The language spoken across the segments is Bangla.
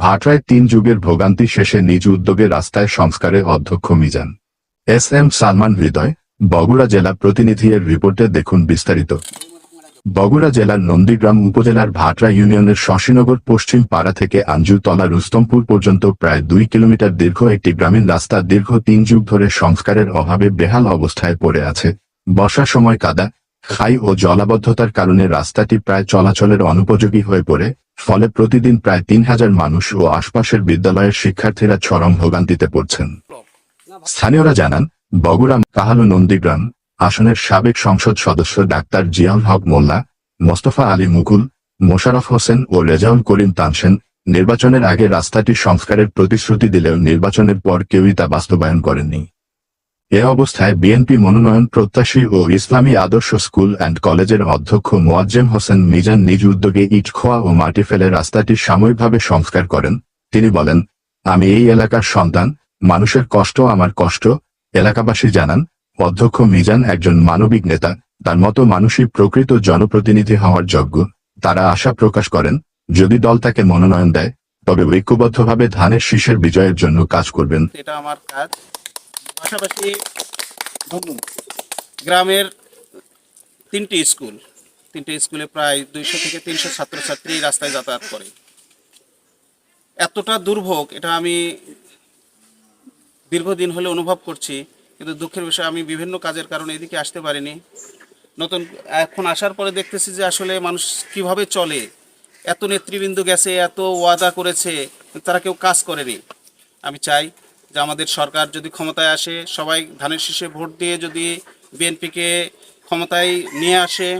ভাটরায় তিন যুগের ভোগান্তি শেষে নিজ উদ্যোগে রাস্তায় সংস্কারে অধ্যক্ষ মিজান। এস এম সালমান হৃদয়, বগুড়া জেলা প্রতিনিধি এর রিপোর্টে দেখুন বিস্তারিত। বগুড়া জেলার নন্দীগ্রাম উপজেলার ভাটরা ইউনিয়নের শশীনগর পশ্চিম পাড়া থেকে আঞ্জুতলা রুস্তমপুর পর্যন্ত প্রায় দুই কিলোমিটার দীর্ঘ একটি গ্রামীণ রাস্তা দীর্ঘ তিন যুগ ধরে সংস্কারের অভাবে বেহাল অবস্থায় পড়ে আছে। বর্ষার সময় কাদা, খাই ও জলাবদ্ধতার কারণে রাস্তাটি প্রায় চলাচলের অনুপযোগী হয়ে পড়ে। ফলে প্রতিদিন প্রায় তিন হাজার মানুষ ও আশপাশের বিদ্যালয়ের শিক্ষার্থীরা চরম ভোগান্তিতে পড়ছেন। স্থানীয়রা জানান, বগুড়া কাহালু নন্দীগ্রাম আসনের সাবেক সংসদ সদস্য ডাক্তার জিয়াউল হক মোল্লা, মোস্তফা আলী মুকুল, মোশারফ হোসেন ও রেজাউল করিম তানসেন নির্বাচনের আগে রাস্তাটি সংস্কারের প্রতিশ্রুতি দিলেও নির্বাচনের পর কেউই তা বাস্তবায়ন করেননি। এ অবস্থায় বিএনপি মনোনয়ন প্রত্যাশী ও ইসলামী আদর্শ স্কুল অ্যান্ড কলেজের অধ্যক্ষ মোয়াজ্জেম হোসেন মিজান নিজ উদ্যোগে ইট, খোয়া ও মাটি ফেলে রাস্তাটি সাময়িকভাবে সংস্কার করেন। তিনি বলেন, আমি এই এলাকার সন্তান, মানুষের কষ্ট আমার কষ্ট, এলাকাবাসী জানান। অধ্যক্ষ মিজান একজন মানবিক নেতা, তার মতো মানুষই প্রকৃত জনপ্রতিনিধি হওয়ার যোগ্য। তারা আশা প্রকাশ করেন, যদি দল তাকে মনোনয়ন দেয়, তবে ঐক্যবদ্ধভাবে ধানের শীষের বিজয়ের জন্য কাজ করবেন। এটা আমার কাজ। পাশাপাশি গ্রামের তিনটি স্কুল, তিনটি স্কুলে প্রায় দুইশো থেকে তিনশো ছাত্রছাত্রী রাস্তায় যাতায়াত করে। এতটা দুর্ভোগ, এটা আমি দীর্ঘদিন হলে অনুভব করছি, কিন্তু দুঃখের বিষয়, আমি বিভিন্ন কাজের কারণে এদিকে আসতে পারিনি। নতুন, এখন আসার পরে দেখতেছি যে আসলে মানুষ কীভাবে চলে। এত নেতৃবৃন্দ গেছে, এত ওয়াদা করেছে তারা কেউ কাজ করেনি। আমি চাই যে আমাদের সরকার যদি ক্ষমতায় আসে, সবাই ধানের শীষে ভোট দিয়ে যদি বিএনপিকে ক্ষমতায় নিয়ে আসে,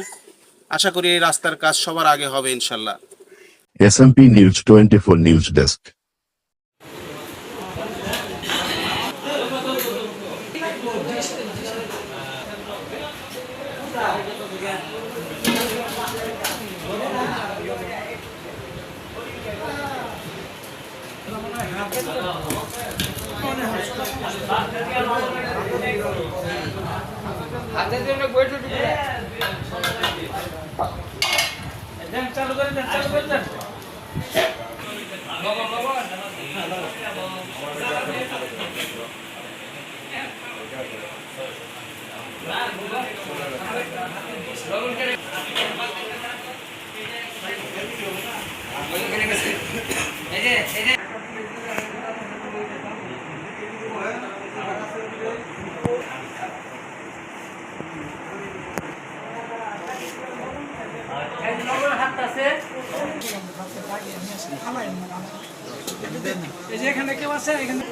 আশা করি এই রাস্তার কাজ সবার আগে হবে ইনশাল্লাহ। SMP news twenty four news desk হাতের জন্য বইটা ঢুকে চালু করে দেন চালু করে দেন। এই যে এই যে এই যে নগর হাত আছে এই যে এখানে কেউ আছে? এখানে